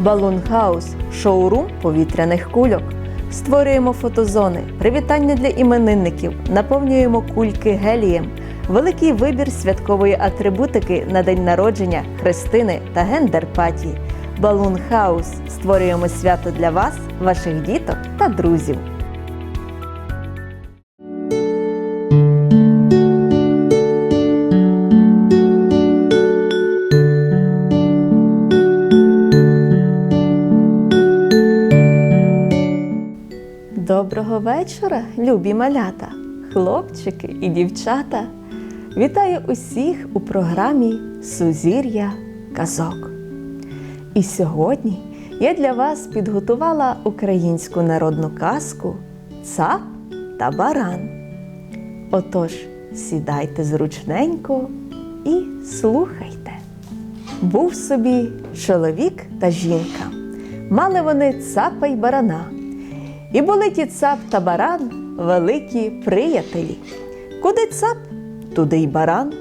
Балун Хаус шоурум повітряних кульок. Створюємо фотозони, привітання для іменинників, наповнюємо кульки гелієм, великий вибір святкової атрибутики на день народження, хрестини та гендерпатії. Балун Хаус створюємо свято для вас, ваших діток та друзів. Вечора, любі малята, хлопчики і дівчата. Вітаю усіх у програмі Сузір'я казок. І сьогодні я для вас підготувала українську народну казку Цап та баран. Отож, сідайте зручненько і слухайте. Був собі чоловік та жінка. Мали вони цапа й барана. І були ті цап та баран великі приятелі. Куди цап, туди й баран.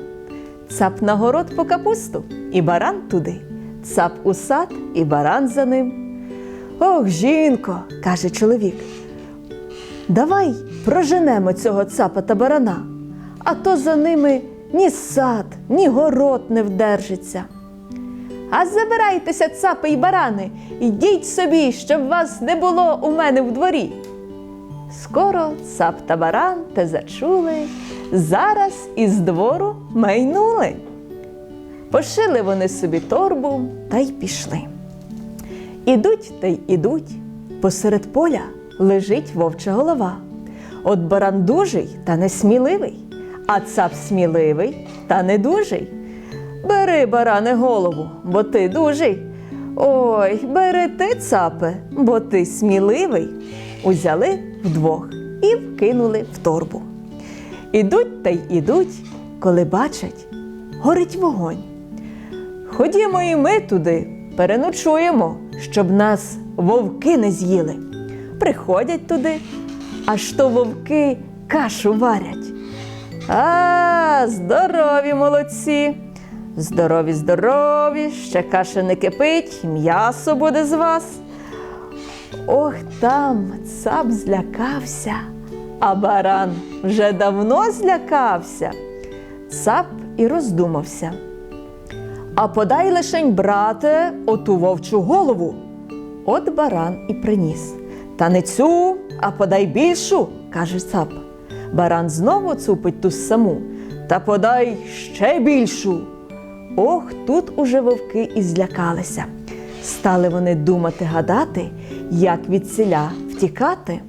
Цап на город по капусту, і баран туди. Цап у сад, і баран за ним. Ох, жінко, каже чоловік. Давай проженемо цього цапа та барана, а то за ними ні сад, ні город не вдержиться. А забирайтеся, цапи й барани, йдіть собі, щоб вас не було у мене в дворі. Скоро цап та баран те зачули, зараз із двору майнули. Пошили вони собі торбу та й пішли. Ідуть та й ідуть, посеред поля лежить вовча голова. От баран дужий та несміливий, а цап сміливий та недужий. Бери, баране, голову, бо ти дужий. Ой, бери ти, цапе, бо ти сміливий. Узяли вдвох і вкинули в торбу. Ідуть та й ідуть, коли бачать, горить вогонь. Ходімо і ми туди, переночуємо, щоб нас вовки не з'їли. Приходять туди, аж то вовки кашу варять. А, здорові молодці! Здорові, здорові, ще каша не кипить, м'ясо буде з вас. Ох, там цап злякався, а баран вже давно злякався. Цап і роздумався. А подай лишень, брате, оту вовчу голову. От баран і приніс. Та не цю, а подай більшу, каже цап. Баран знову цупить ту саму, та подай ще більшу. Ох, тут уже вовки і злякалися. Стали вони думати гадати, як від селя втікати.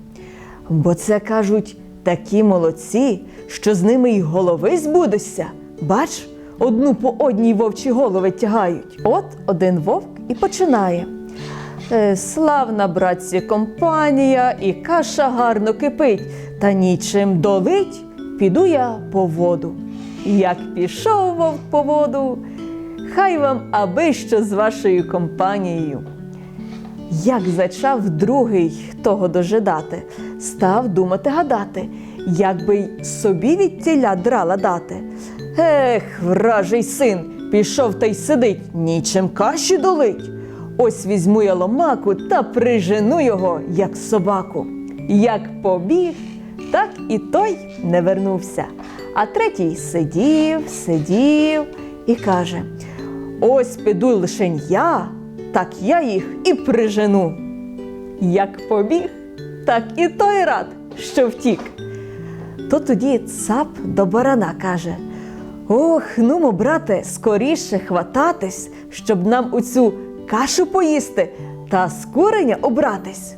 Бо це кажуть такі молодці, що з ними й голови збудешся. Бач, одну по одній вовчі голови тягають. От один вовк і починає. «Е, Славна, братці, компанія, і каша гарно кипить, та нічим долить, піду я по воду. Як пішов вовк по воду, хай вам аби що з вашою компанією. Як зачав другий того дожидати, став думати гадати, як би й собі від тіля драла дати. Ех, вражий син, пішов та й сидить, нічим каші долить. Ось візьму я ломаку та прижену його, як собаку. Як побіг, так і той не вернувся. А третій сидів, сидів і каже: Ось піду лишень я, так я їх і прижену. Як побіг, так і той рад, що втік. То тоді цап до барана каже: Ох, нумо, брате, скоріше хвататись, щоб нам у цю кашу поїсти та з куреня обратись.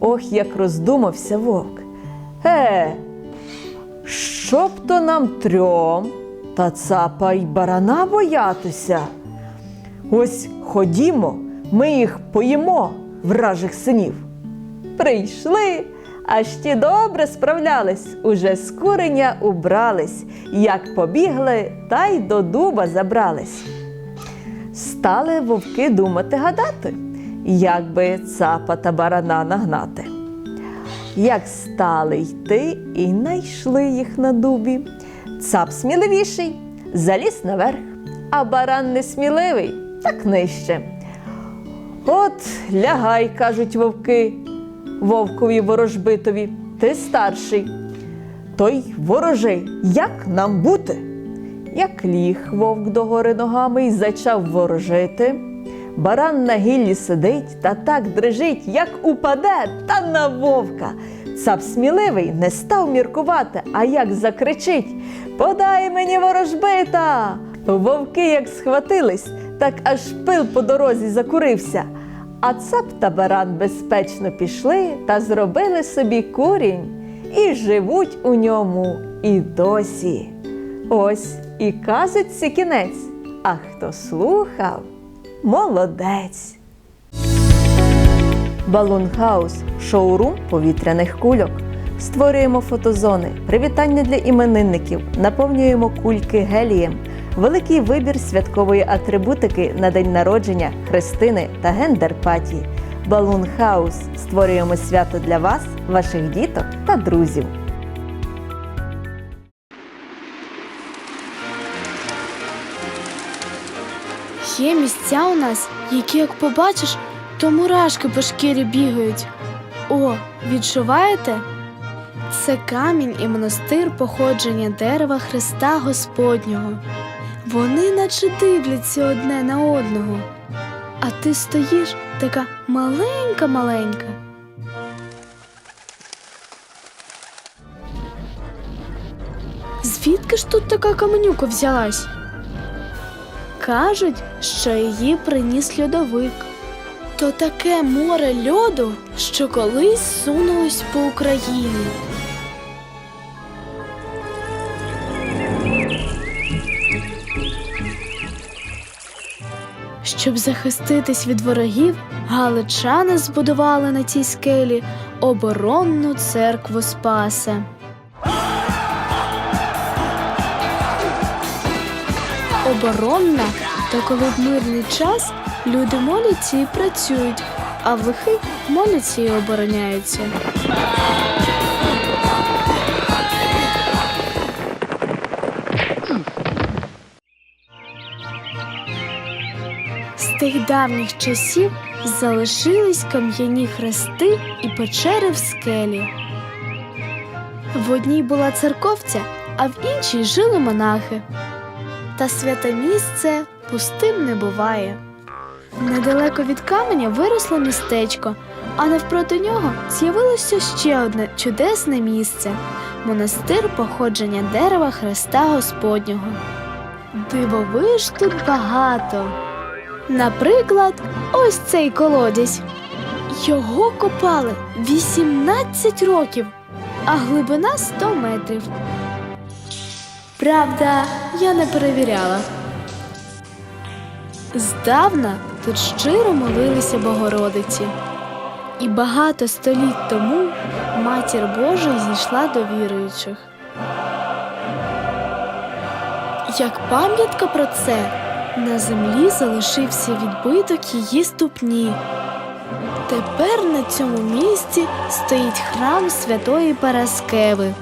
Ох, як роздумався вовк. Е, щоб то нам трьом та цапа й барана боятися. Ось ходімо, ми їх поїмо, вражих синів. Прийшли, аж ті добре справлялись, уже з куреня убрались, як побігли, та й до дуба забрались. Стали вовки думати гадати, як би цапа та барана нагнати. Як стали йти і найшли їх на дубі. Цап сміливіший, заліз наверх, а баран несміливий, так нижче. От лягай, кажуть вовки, вовкові ворожбитові, ти старший. Той ворожий, як нам бути? Як ліг вовк догори ногами й зачав ворожити. Баран на гіллі сидить та так дрижить, як упаде, та на вовка. Цап сміливий не став міркувати, а як закричить Подай мені ворожбита! Вовки як схватились, так аж пил по дорозі закурився. А цап та баран безпечно пішли та зробили собі курінь і живуть у ньому і досі. Ось і казочці кінець. А хто слухав, молодець. Балунхаус шоурум повітряних кульок. Створюємо фотозони, привітання для іменинників, наповнюємо кульки гелієм, великий вибір святкової атрибутики на день народження, хрестини та гендер-паті. Балунхаус створюємо свято для вас, ваших діток та друзів. Є місця у нас, які, як побачиш, то мурашки по шкірі бігають. О, відчуваєте? Це камінь і монастир походження дерева Христа Господнього. Вони наче дивляться одне на одного. А ти стоїш така маленька-маленька. Звідки ж тут така каменюка взялась? Кажуть, що її приніс льодовик. То таке море льоду, що колись сунулось по Україні. Щоб захиститись від ворогів, галичани збудували на цій скелі оборонну церкву Спаса. оборонна, та коли в мирний час люди моляться і працюють, а в лихий моляться і обороняються. Тих давніх часів залишились кам'яні хрести і печери в скелі. В одній була церковця, а в іншій жили монахи. Та святе місце пустим не буває. Недалеко від каменя виросло містечко, а навпроти нього з'явилося ще одне чудесне місце монастир походження дерева Христа Господнього. Дивовиж тут багато. Наприклад, ось цей колодязь. Його копали 18 років, а глибина 100 метрів. Правда, я не перевіряла. Здавна тут щиро молилися Богородиці. І багато століть тому Матір Божа зійшла до віруючих. Як пам'ятка про це, на землі залишився відбиток її ступні. Тепер на цьому місці стоїть храм святої Параскеви.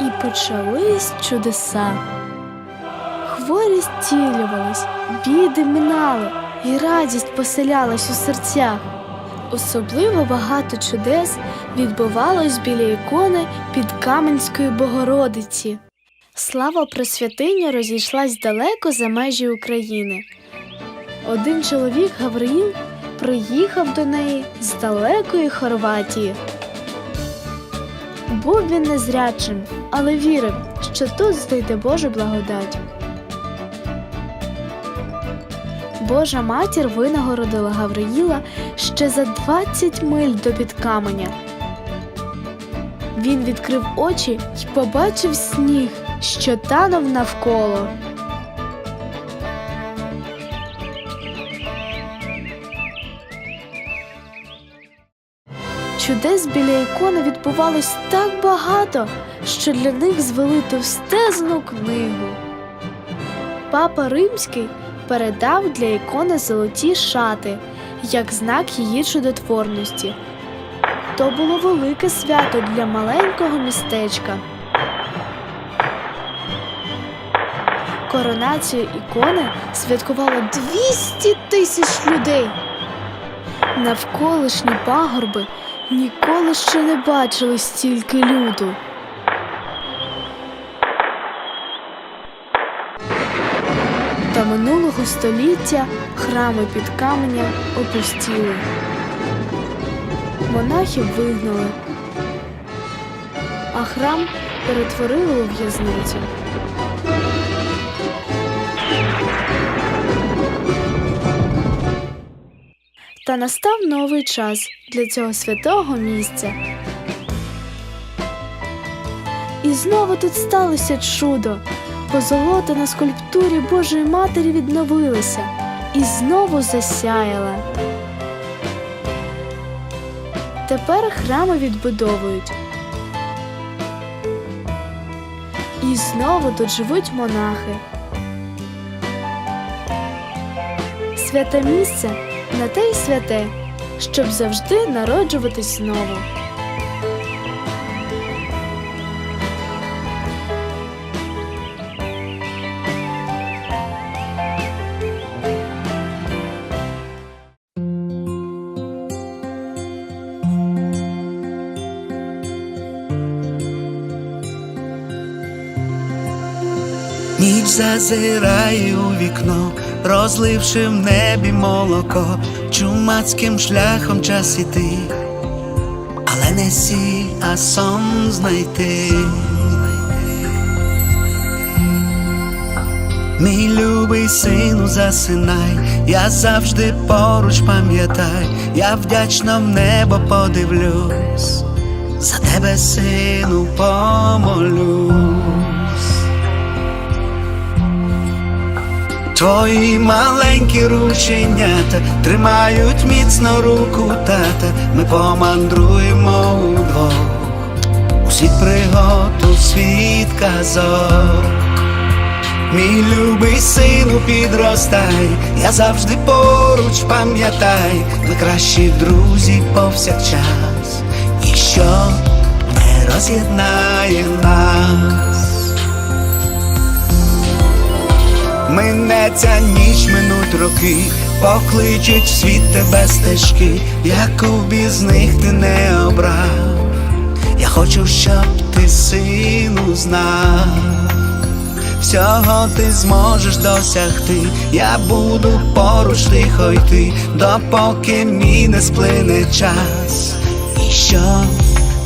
І почались чудеса. Хворі зцілювались, біди минали, і радість поселялась у серцях. Особливо багато чудес відбувалось біля ікони під Каменської Богородиці. Слава Просвятиня розійшлась далеко за межі України. Один чоловік Гавриїл приїхав до неї з далекої Хорватії. Був він незрячим, але вірив, що тут знайде Божу благодать. Божа матір винагородила Гавриїла ще за 20 миль до підкаменя. Він відкрив очі й побачив сніг, що танув навколо. Чудес біля ікони відбувалось так багато, що для них звели товстезну книгу. Папа Римський передав для ікони золоті шати як знак її чудотворності. То було велике свято для маленького містечка. Коронацію ікони святкувало 200 тисяч людей. Навколишні пагорби ніколи ще не бачили стільки люду. Та минулого століття храми під каменя опустіли. Монахів вигнали, а храм перетворили у в'язницю. Та настав новий час для цього святого місця. І знову тут сталося чудо. Позолота на скульптурі Божої Матері відновилася і знову засяяла. Тепер храми відбудовують. І знову тут живуть монахи. Святе місце на те й святе, щоб завжди народжуватись знову. Ніч зазирає у вікно, розливши в небі молоко, чумацьким шляхом час іти, але не сіль, а сон знайти. Мій любий сину, засинай, я завжди поруч пам'ятай, я вдячно в небо подивлюсь, за тебе, сину, помолюсь. Твої маленькі рученята тримають міцно руку тата. Ми помандруємо удвох у світ пригод, у світ казок. Мій любий сину, підростай, я завжди поруч пам'ятай, ми кращі друзі повсякчас, ніщо не роз'єднає нас. Минеться ніч, минуть роки, покличуть в світ тебе стежки, яку б із них ти не обрав. Я хочу, щоб ти сину знав. Всього ти зможеш досягти, я буду поруч тихо йти, допоки мій не сплине час, і що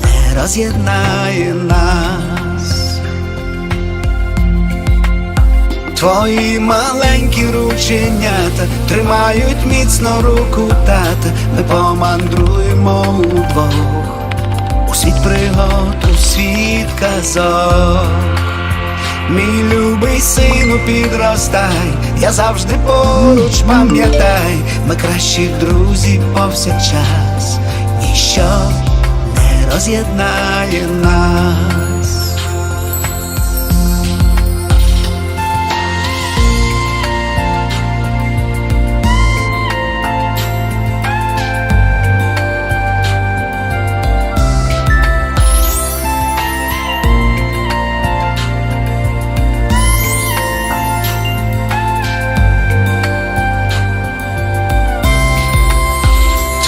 не роз'єднає нас. Твої маленькі рученята тримають міцно руку тата, ми помандруємо удвох. У світ пригод, у світ казок. Мій любий сину, підростай, я завжди поруч пам'ятай, ми кращі друзі повсякчас, ніщо не роз'єднає нас.